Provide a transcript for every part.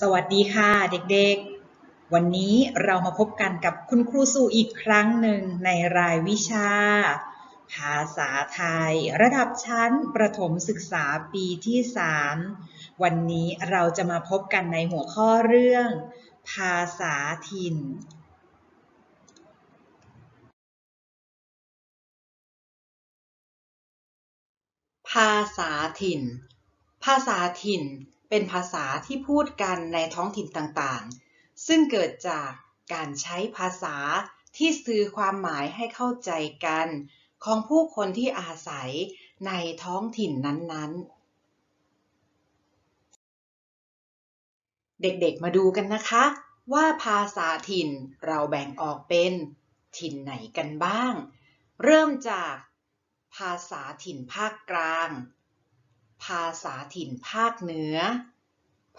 สวัสดีค่ะเด็กๆ วันนี้เรามาพบกันกับคุณครูสู่อีกครั้งหนึ่งในรายวิชา ภาษาไทย ระดับชั้นประถมศึกษาปีที่ 3 วันนี้เราจะมาพบกันในหัวข้อเรื่อง ภาษาถิ่น ภาษาถิ่น ภาษาถิ่น เป็นภาษาที่พูดกันในท้องถิ่นต่างๆ ซึ่งเกิดจากการใช้ภาษาที่สื่อความหมายให้เข้าใจกัน ของผู้คนที่อาศัยในท้องถิ่นนั้นๆเด็กๆ มาดูกันนะคะ ว่าภาษาถิ่นเราแบ่งออกเป็นถิ่นไหนกันบ้าง เริ่มจากภาษาถิ่นภาคกลาง ภาษาถิ่นภาคเหนือ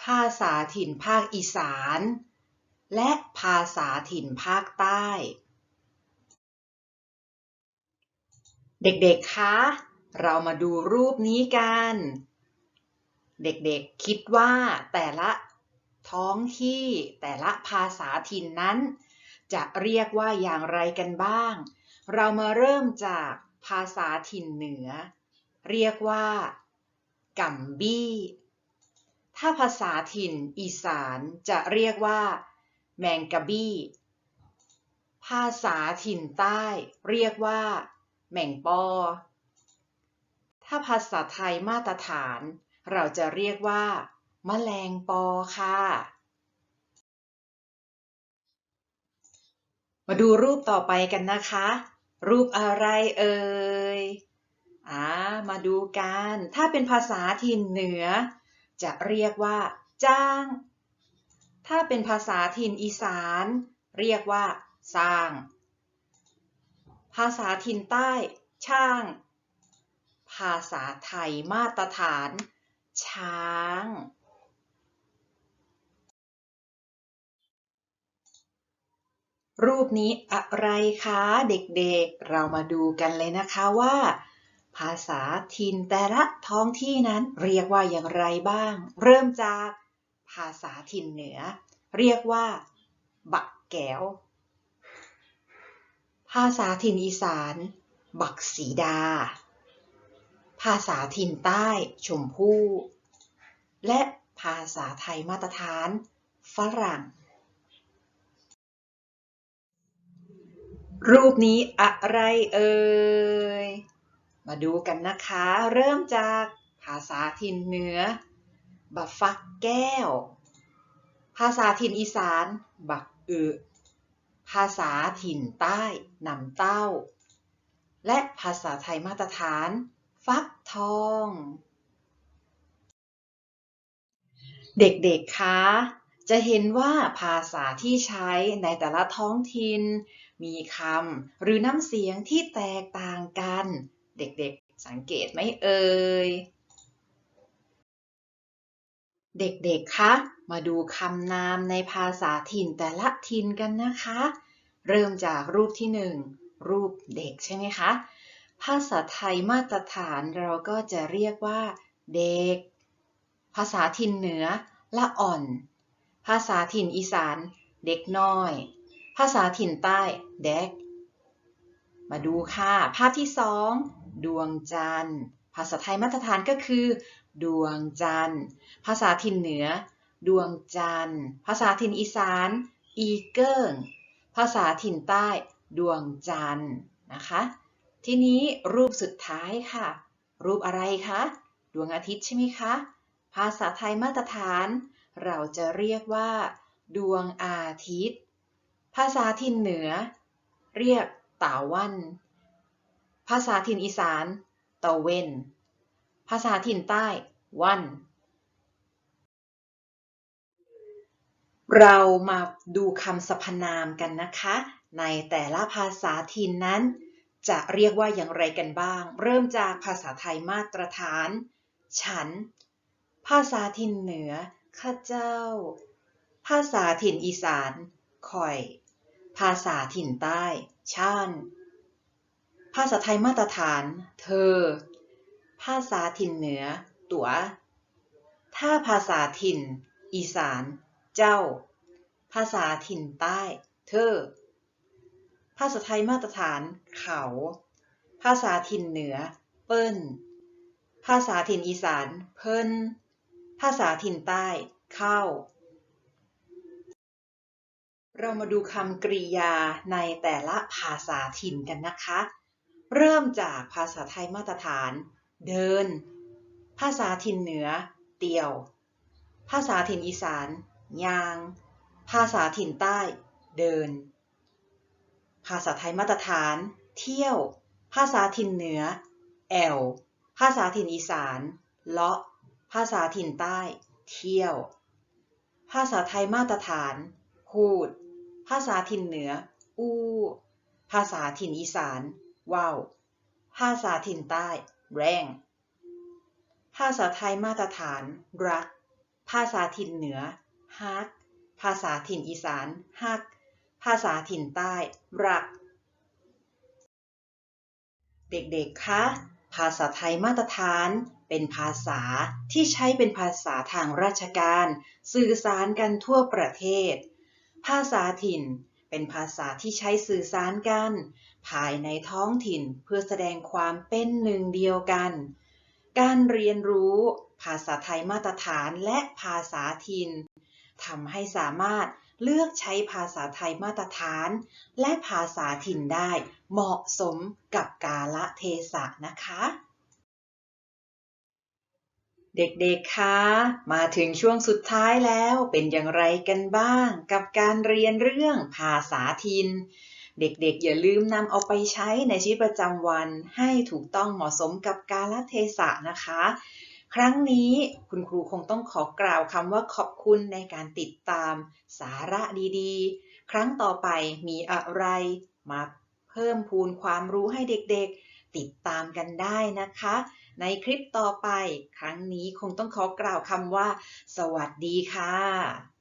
ภาษาถิ่นภาคอีสาน และภาษาถิ่นภาคใต้ เด็กๆ คะ เรามาดูรูปนี้กัน เด็กๆ คิดว่าแต่ละท้องที่แต่ละภาษาถิ่นนั้น จะเรียกว่าอย่างไรกันบ้าง เรามาเริ่มจากภาษาถิ่นเหนือ เรียกว่า กัมบี้ ถ้าภาษาถิ่นอีสานจะเรียกว่า แมงกะบี้ ภาษาถิ่นใต้เรียกว่า แมงปอ ถ้าภาษาไทยมาตรฐาน เราจะเรียกว่า แมลงปอค่ะ มาดูรูปต่อไปกันนะคะ รูปอะไรเอ่ย อ่ามาดูกัน ถ้าเป็นภาษาถิ่นเหนือ จะเรียกว่า จ้าง ถ้าเป็นภาษาถิ่นอีสาน เรียกว่า สร้าง ภาษาถิ่นใต้ ช่าง ภาษาไทยมาตรฐาน ช้างรูปนี้อะไรคะ เด็กๆ เรามาดูกันเลยนะคะว่า ภาษาถิ่นแต่ละท้องที่นั้นเรียกว่าอย่างไรบ้าง เริ่มจากภาษาถิ่นเหนือ เรียกว่า บักแก้ว ภาษาถิ่นอีสาน บักสีดา ภาษาถิ่นใต้ชมพู่ และภาษาไทยมาตรฐาน ฝรั่ง รูปนี้อะไรเอ่ย มาดูกันนะคะ เริ่มจากภาษาถิ่นเหนือ บักฟักแก้ว ภาษาถิ่นอีสาน บักอึภาษาถิ่นใต้นำเต้า และภาษาไทยมาตรฐาน ฟักทอง เด็กๆ คะ จะเห็นว่าภาษาที่ใช้ในแต่ละท้องถิ่น มีคำหรือน้ำเสียงที่แตกต่างกัน เกตไหมเอ่ย เด็กๆ คะ มาดูคำนามในภาษาถิ่นแต่ละถิ่นกันนะคะ เริ่มจากรูปที่หนึ่งรูปเด็กใช่ไหมคะ ภาษาไทยมาตรฐานเราก็จะเรียกว่า เด็ก ภาษาถิ่นเหนือ ละอ่อน ภาษาถิ่นอีสาน เด็กน้อย ภาษาถิ่นใต้ เด็กมาดูค่ะ ภาพที่สอง ดวงจันทร์ ภาษาไทยมาตรฐานก็คือ ดวงจันทร์ ภาษาถิ่นเหนือ ดวงจันทร์ ภาษาถิ่นอีสาน อีเกิงภาษาถิ่นใต้ ดวงจันทร์นะคะ ทีนี้รูปสุดท้ายค่ะ รูปอะไรคะ ดวงอาทิตย์ใช่ไหมคะ ภาษาไทยมาตรฐาน เราจะเรียกว่า ดวงอาทิตย์ ภาษาถิ่นเหนือ เรียกตาวัน ภาษาถิ่นอีสานตะเวน ภาษาถิ่นใต้ วัน เรามาดูคำสรรพนามกันนะคะ ในแต่ละภาษาถิ่นนั้น จะเรียกว่าอย่างไรกันบ้าง เริ่มจากภาษาไทยมาตรฐาน ฉัน ภาษาถิ่นเหนือ ข้าเจ้า ภาษาถิ่นอีสานข่อย ภาษาถิ่นใต้ ช่าน ภาษาไทยมาตรฐาน เธอ ภาษาถิ่นเหนือ ตัวถ้าภาษาถิ่น อีสาน เจ้า ภาษาถิ่นใต้ เธอ ภาษาไทยมาตรฐาน เขา ภาษาถิ่นเหนือ เปิ้น ภาษาถิ่นอีสาน เพิ่น ภาษาถิ่นใต้ เข้า เรามาดูคำกริยาในแต่ละภาษาถิ่นกันนะคะ เริ่มจากภาษาไทยมาตรฐาน เดิน ภาษาถิ่นเหนือ เตียว ภาษาถิ่นอีสาน ยาง ภาษาถิ่นใต้ เดิน ภาษาไทยมาตรฐาน เที่ยว ภาษาถิ่นเหนือ แอว ภาษาถิ่นอีสาน เลาะ ภาษาถิ่นใต้ เที่ยว ภาษาไทยมาตรฐาน พูด ภาษาถิ่นเหนือ อู้ ภาษาถิ่นอีสาน ว่าว ภาษาถิ่นใต้ แรง ภาษาไทยมาตรฐาน รัก ภาษาถิ่นเหนือฮัก ภาษาถิ่นอีสานฮัก ภาษาถิ่นใต้ รัก เด็กๆ คะ ภาษาไทยมาตรฐานเป็นภาษาที่ใช้เป็นภาษาทางราชการ สื่อสารกันทั่วประเทศ ภาษาถิ่น เป็นภาษาที่ใช้สื่อสารกัน ภายในท้องถิ่นเพื่อแสดงความเป็นหนึ่งเดียวกัน การเรียนรู้ ภาษาไทยมาตรฐานและภาษาถิ่นทำให้สามารถเลือกใช้ภาษาไทยมาตรฐาน และภาษาถิ่นได้เหมาะสมกับกาลเทศะนะคะ เด็กๆ คะ มาถึงช่วงสุดท้ายแล้วเป็นอย่างไรกันบ้าง กับการเรียนเรื่องภาษาถิ่น เด็กๆ อย่าลืมนำเอาไปใช้ในชีวิตประจำวัน ให้ถูกต้องเหมาะสมกับกาลเทศะนะคะ ครั้งนี้คุณครูคงต้องขอกล่าวคำว่าขอบคุณในการติดตามสาระดีๆ ครั้งต่อไปมีอะไร มาเพิ่มพูนความรู้ให้เด็กๆ ติดตามกันได้นะคะ ในคลิปต่อไป ครั้งนี้คงต้องขอกล่าวคำว่า สวัสดีค่ะ